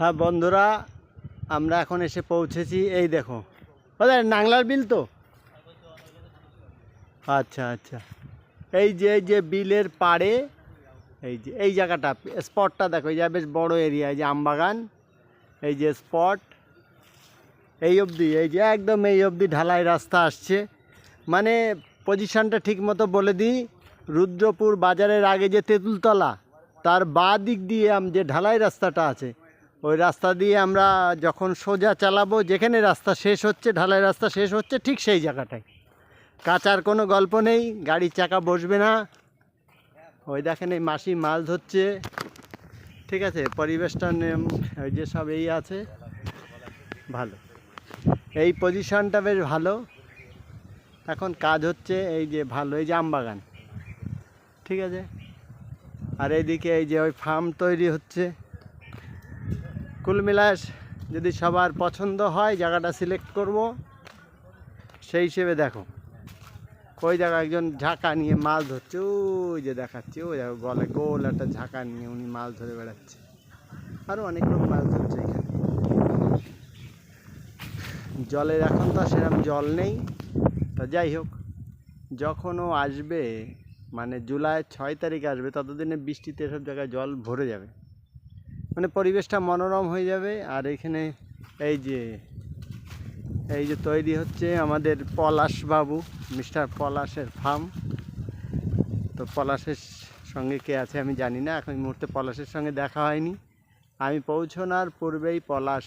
হ্যাঁ বন্ধুরা, আমরা এখন এসে পৌঁছেছি। এই দেখো। ওদের নাংলার বিল তো? আচ্ছা আচ্ছা। এই যে এই যে বিলের পাড়ে, এই যে, এই জায়গাটা, স্পটটা দেখো। এই যে বেশ বড় এরিয়া, এই যে আমবাগান, এই যে স্পট। এই অবধি, এই যে একদম এই অবধি ঢালাই রাস্তা আসছে। মানে পজিশনটা ঠিক মতো বলে দিই, রুদ্রপুর বাজারের আগে যে তেঁতুলতলা, তার বা দিক দিয়ে আম- যে ঢালাই রাস্তাটা আছে ওই রাস্তা দিয়ে আমরা যখন সোজা চালাবো, যেখানে রাস্তা শেষ হচ্ছে, ঢালাই রাস্তা শেষ হচ্ছে, ঠিক সেই জায়গাটায়। কাঁচার কোনো গল্প নেই গাড়ির চাকা বসবে না। ওই দেখেন এই মাসি মাছ ধরছে। ঠিক আছে, পরিবেশটা ওই যে সব এই আছে। ভালো। এই পজিশনটা বেশ ভালো। এখন কাজ হচ্ছে এই যে ভালো, এই যে আমবাগান ঠিক আছে? আর এইদিকে এই যে ওই ফার্ম তৈরি হচ্ছে। কুল মিলায় যদি সবার পছন্দ হয়, জায়গাটা সিলেক্ট করব। সেই হিসেবে দেখো। ওই জায়গা? একজন ঝাঁকা নিয়ে মাছ ধরছে। ওই যে দেখাচ্ছে, ওই দেখো গলে গোল একটা ঝাঁকা নিয়ে উনি মাছ ধরে বেড়াচ্ছে। আরও অনেক লোক মাছ ধরছে এখানে। জলের এখন তো সেরকম জল নেই। তা যাই হোক, যখন ও আসবে মানে জুলাই ছয় তারিখ আসবে, ততদিনে বৃষ্টিতে সব জায়গায় জল ভরে যাবে। মানে পরিবেশটা মনোরম হয়ে যাবে। আর এখানে এই যে এই যে তৈরি হচ্ছে আমাদের পলাশ বাবু, মিস্টার পলাশের ফার্ম। তো পলাশের সঙ্গে কে আছে আমি জানি না, এখন মুহূর্তে পলাশের সঙ্গে দেখা হয়নি। আমি পৌঁছানোর পূর্বেই পলাশ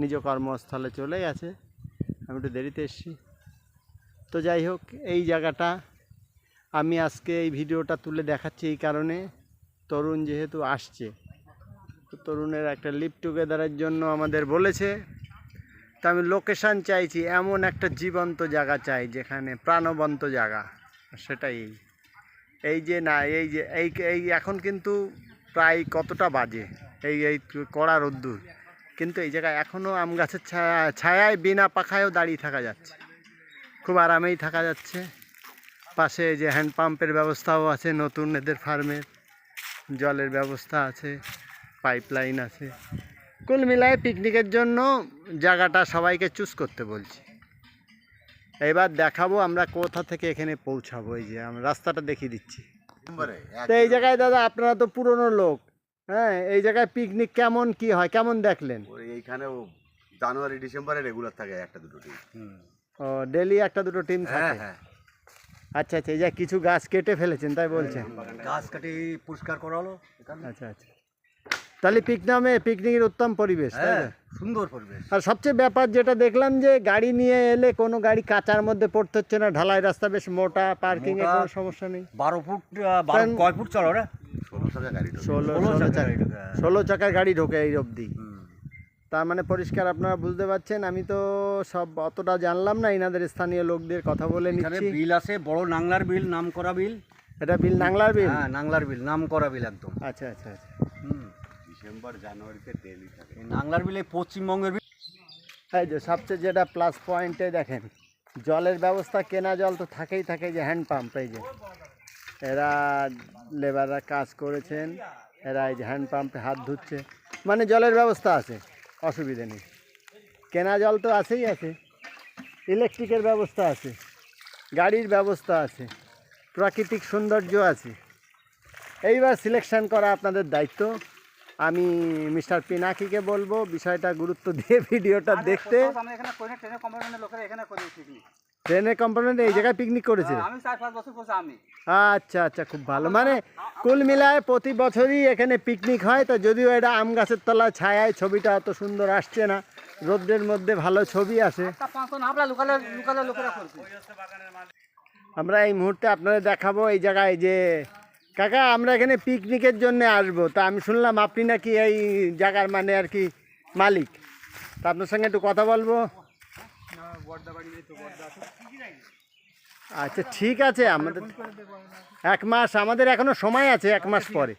নিজ কর্মস্থলে চলে গেছে। আমি একটু দেরিতে এসেছি। তো যাই হোক, এই জায়গাটা আমি আজকে এই ভিডিওটা তুলে দেখাচ্ছি এই কারণে। তরুণ যেহেতু আসছে তো তরুণের একটা লিভ টুগেদারের জন্য আমাদের বলেছে। তা আমি লোকেশান চাইছি, এমন একটা জীবন্ত জায়গা চাই যেখানে প্রাণবন্ত জায়গা, সেটাই এই। এই যে না, এই যে, এই এই এখন কিন্তু প্রায় কতটা বাজে, এই এই কড়া রোদ্দুর। কিন্তু এই জায়গায় এখনও আম গাছের ছায়া, ছায়ায় বিনা পাখায়ও দাঁড়িয়ে থাকা যাচ্ছে। খুব আরামেই থাকা যাচ্ছে। পাশে যে হ্যান্ড পাম্পের ব্যবস্থাও আছে, নতুন এদের ফার্মের জলের ব্যবস্থা আছে। পাইপলাইন আছে। কুল মিলায় পিকনিকের জন্য জায়গাটা সবাইকে চুজ করতে বলছি। এবার দেখাবো আমরা কোথা থেকে এখানে পৌঁছাবো এই যে আমরা রাস্তাটা দেখিয়ে দিচ্ছি। তো এই জায়গায় দাদা আপনারা তো পুরনো লোক হ্যাঁ এই জায়গায় পিকনিক কেমন কি হয় কেমন দেখলেন? ওই এইখানেও জানুয়ারি ডিসেম্বরে রেগুলার থাকে একটা দুটো টিম ও ডেলি একটা দুটো টিম হ্যাঁ থাকে? হ্যাঁ। আচ্ছা আচ্ছা এই যে কিছু গাছ কেটে ফেলেছেন তাই বলছেন? গাছ কাটি পরিষ্কার করা হলো আচ্ছা আচ্ছা। তাহলে পিকনামে পিকনিকের উত্তম পরিবেশ হ্যাঁ সুন্দর পরিবেশ। আর সবচেয়ে ব্যাপার যেটা দেখলাম যে গাড়ি নিয়ে এলে কোনো গাড়ি কাঁচার মধ্যে পড়তে হচ্ছে না ঢালাই রাস্তা বেশ মোটা পার্কিং এর কোনো সমস্যা নেই। বারো ফুট কয় ফুট চলো ষোলো চাকার গাড়ি ঢোকে, হ্যাঁ। ষোলো চাকার গাড়ি ঢোকে এই অবধি। তার মানে পরিষ্কার আপনারা বুঝতে পারছেন আমি তো সব অতটা জানলাম না এনাদের স্থানীয় লোকদের কথা বলে এখানে নিচ্ছি। বিল আছে বড় নাংলার বিল নাম করা বিল। এটা বিল নাংলার বিল? হ্যাঁ নাংলার বিল নাম করা বিল একদম। আচ্ছা আচ্ছা আচ্ছা। ডিসেম্বর জানুয়ারিতে ডেলি থাকে। নাংলার বিলে, পশ্চিমবঙ্গের এই যে সবচেয়ে যেটা প্লাস পয়েন্টে দেখেন, জলের ব্যবস্থা, কেনা জল তো থাকেই থাকে যে হ্যান্ড পাম্প এই যে। এরা লেবাররা কাজ করেছেন, এরা এই যে হ্যান্ড পাম্পে হাত ধুচ্ছে। মানে জলের ব্যবস্থা আছে, অসুবিধে নেই। কেনা জল তো আছেই আছে ইলেকট্রিকের ব্যবস্থা আছে, গাড়ির ব্যবস্থা আছে, প্রাকৃতিক সৌন্দর্য আছে। এইবার সিলেকশন করা আপনাদের দায়িত্ব। আমি মিস্টার পিনাকিকে বলব বিষয়টা গুরুত্ব দিয়ে ভিডিওটা দেখতে। ট্রেনের কম্পার্টমেন্টে এই জায়গায় পিকনিক করেছে। আচ্ছা আচ্ছা খুব ভালো। মানে কুল মিলায় প্রতি বছরই এখানে পিকনিক হয় তো যদিও এটা আম গাছের তলায় ছায়ায় ছবিটা অত সুন্দর আসছে না রোদ্রের মধ্যে ভালো ছবি আসে আমরা এই মুহূর্তে আপনাদের দেখাবো এই জায়গায় যে কাকা, আমরা এখানে পিকনিকের জন্য আসব। তা আমি শুনলাম আপনি নাকি এই জায়গার মানে আর কি মালিক। তা আপনার সঙ্গে একটু কথা বলব। আচ্ছা ঠিক আছে। আমাদের এক মাস, আমাদের এখনও সময় আছে এক মাস পরে।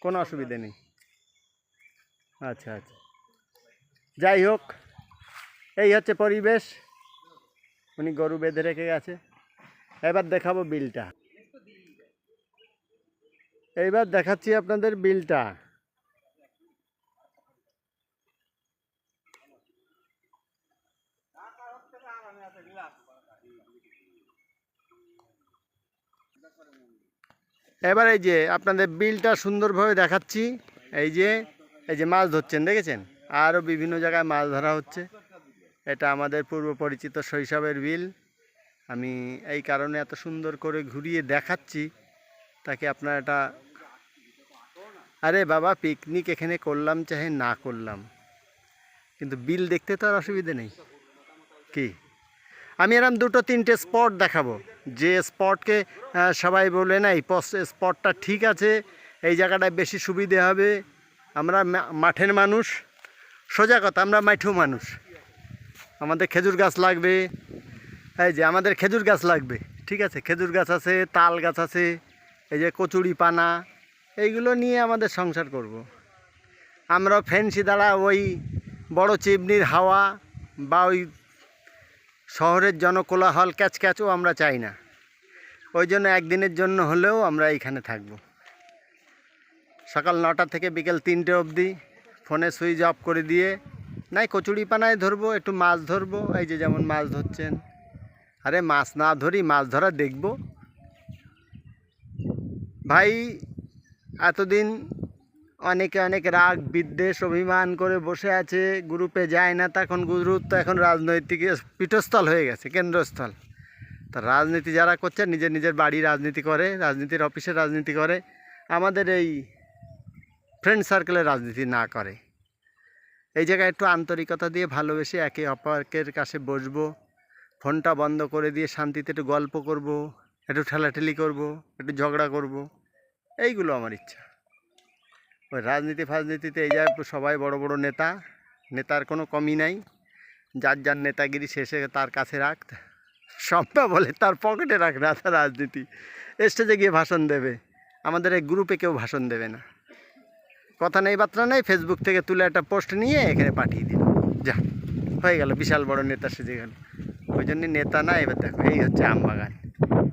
কোনো অসুবিধে নেই। আচ্ছা আচ্ছা। যাই হোক, এই হচ্ছে পরিবেশ। উনি গরু বেঁধে রেখে গেছে। এবার দেখাবো বিলটা। এইবার দেখাচ্ছি আপনাদের বিলটা। এবার এই যে আপনাদের বিলটা সুন্দরভাবে দেখাচ্ছি। এই যে এই যে মাছ ধরছেন, দেখেছেন? আরও বিভিন্ন জায়গায় মাছ ধরা হচ্ছে। এটা আমাদের পূর্ব পরিচিত শৈশবের বিল। আমি এই কারণে এত সুন্দর করে ঘুরিয়ে দেখাচ্ছি। তাকে আপনার এটা আরে বাবা পিকনিক এখানে করলাম, চাহে না করলাম। কিন্তু বিল দেখতে তো আর অসুবিধে নেই। কি? আমি এরম দুটো, তিনটে স্পট দেখাবো। যে স্পটকে সবাই বলে না, এই স্পটটা ঠিক আছে, এই জায়গাটায় বেশি সুবিধে হবে। আমরা মাঠের মানুষ। সোজা কথা, আমরা মাঠেও মানুষ। আমাদের খেজুর গাছ লাগবে। এই যে আমাদের খেজুর গাছ লাগবে। ঠিক আছে, খেজুর গাছ আছে, তাল গাছ আছে। এই যে কচুরি পানা, এইগুলো নিয়ে আমাদের সংসার করব। আমরা ফ্যান্সি দ্বারা ওই বড় চিমনির হাওয়া বা ওই শহরের জনকোলাহল ক্যাচ ক্যাচও আমরা চাই না। ওই জন্য একদিনের জন্য হলেও আমরা এইখানে থাকব। সকাল নটা থেকে বিকেল তিনটে অবধি ফোনে সুইচ অফ করে দিয়ে, নাই কচুরি পানায় ধরবো, একটু মাছ ধরবো, এই যে যেমন মাছ ধরছেন। আরে মাছ না ধরি, মাছ ধরা দেখব। ভাই, এতদিন অনেকে অনেক রাগ, বিদ্বেষ, অভিমান করে বসে আছে, গ্রুপে যায় না, তখন গ্রুপ তো এখন রাজনৈতিক পীঠস্থল হয়ে গেছে, কেন্দ্রস্থল। তা রাজনীতি যারা করছে, নিজের নিজের বাড়ি রাজনীতি করে, রাজনীতির অফিসে রাজনীতি করে, আমাদের এই ফ্রেন্ড সার্কেলে রাজনীতি না করে। এই জায়গায় একটু আন্তরিকতা দিয়ে ভালোবেসে একে অপরকের কাছে বসবো, ফোনটা বন্ধ করে দিয়ে শান্তিতে একটু গল্প করব, একটু ঠেলাঠেলি করব, একটু ঝগড়া করব। এইগুলো আমার ইচ্ছা। ওই রাজনীতি ফাজনীতিতে এই যায় সবাই বড় বড় নেতা, নেতার কোনো কমি নাই। যার যার নেতাগিরি শেষে তার কাছে রাখ সবটা বলে তার পকেটে রাখ না তার রাজনীতি। স্টেজে গিয়ে ভাষণ দেবে। আমাদের এই গ্রুপে কেউ ভাষণ দেবে না। কথা নেই বার্তা নেই ফেসবুক থেকে তুলে একটা পোস্ট নিয়ে এখানে পাঠিয়ে দিল। যা, হয়ে গেল, বিশাল বড় নেতা সেজে গেল। ওই জন্য নেতা না, এবার দেখো, এই হচ্ছে আমবাগান।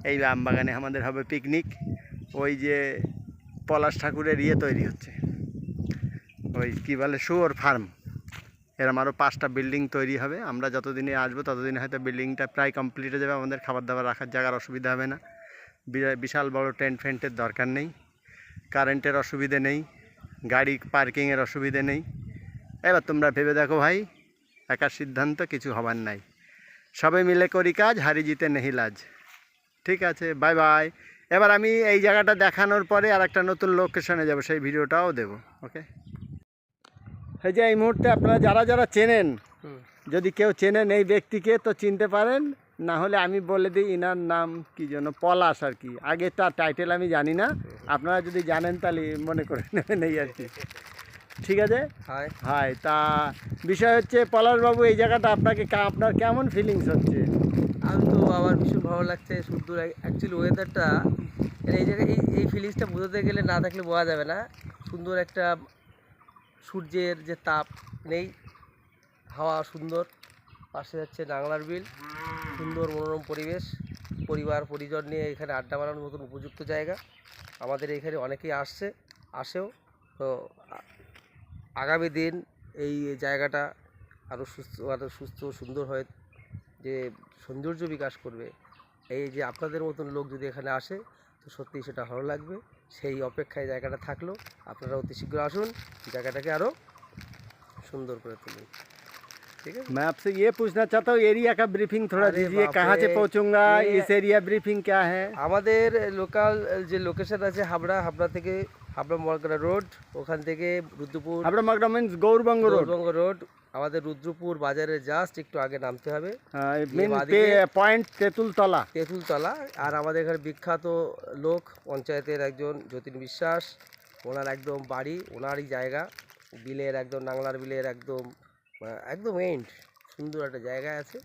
এই আমবাগানে আমাদের হবে পিকনিক ওই যে পলাশ ঠাকুরের ইয়ে তৈরি হচ্ছে। ওই কী বলে, শুয়োর ফার্ম। এরম আরও পাঁচটা বিল্ডিং তৈরি হবে। আমরা যতদিনে আসব ততদিনে হয়তো বিল্ডিংটা প্রায় কমপ্লিট হয়ে যাবে। আমাদের খাবার দাবার রাখার জায়গার অসুবিধা হবে না। বিশাল বড় টেন্ট ফেন্টের দরকার নেই। কারেন্টের অসুবিধে নেই। গাড়ি পার্কিংয়ের অসুবিধে নেই। এবার তোমরা ভেবে দেখো ভাই একার সিদ্ধান্ত কিছু হবার নাই। সবাই মিলে করি কাজ, হারি জিতে নেহি লাজ। ঠিক আছে বাই বাই এবার আমি এই জায়গাটা দেখানোর পরে আর একটা নতুন লোকেশনে যাব সেই ভিডিওটাও দেবো ওকে এই যে এই মুহূর্তে আপনারা যারা যারা চেনেন যদি কেউ চেনেন এই ব্যক্তিকে তো চিনতে পারেন না হলে আমি বলে দিই ইনার নাম কি জন্য পলাশ আর কি। আগে তার টাইটেল আমি জানি না। আপনারা যদি জানেন তাহলে মনে করে নেবেন এই আর কি। ঠিক আছে? হাই তা বিষয় হচ্ছে পলাশবাবু এই জায়গাটা আপনাকে কা- আপনার কেমন ফিলিংস হচ্ছে? আমি তো আমার ভীষণ ভালো লাগছে সুন্দর অ্যাকচুয়ালি ওয়েদারটা এই জায়গায় এই এই ফিলিংসটা বোঝাতে গেলে না থাকলে বোঝা যাবে না। সুন্দর একটা সূর্যের যে তাপ নেই, হাওয়া সুন্দর, পাশে যাচ্ছে নাংলার বিল, সুন্দর মনোরম পরিবেশ, পরিবার, পরিজন নিয়ে এখানে আড্ডা মারানোর মতন উপযুক্ত জায়গা। আমাদের এখানে অনেকেই আসছে, আসেও। তো আগামী দিন এই জায়গাটা আরও সুস্থ আরও সুস্থ, সুন্দর হয়ে যে সৌন্দর্য বিকাশ করবে এই যে আপনাদের মতন লোক যদি এখানে আসে তো সত্যিই সেটা ভালো লাগবে সেই অপেক্ষায় জায়গাটা থাকলো আপনারা অতি শীঘ্র আসুন জায়গাটাকে আরও সুন্দর করে তুলুন ঠিক আছে मैं आपसे ये पूछना चाहता हूँ एरिया का ब्रीफिंग थोड़ा अरे दीजिए बाप कहाँ से रे, पहुँचूंगा ये- इस एरिया ब्रीफिंग क्या है আমাদের লোকাল যে লোকেশন আছে হাবড়া হাবড়া থেকে হাবড়া মরগড়া রোড ওখান থেকে রুদ্রপুর আপনার Magra means Gourbanga road Gourbanga road আমাদের রুদ্রপুর বাজারে জাস্ট একটু আগে নামতে হবে। পয়েন্ট তেঁতুলতলা। তেঁতুলতলা আর আমাদের এখানে বিখ্যাত লোক পঞ্চায়েতের একজন যতীন বিশ্বাস ওনার একদম বাড়ি ওনারই জায়গা। বিলের একদম নাংলার বিলের একদম একদম এন্ড সুন্দর একটা জায়গায় আছে।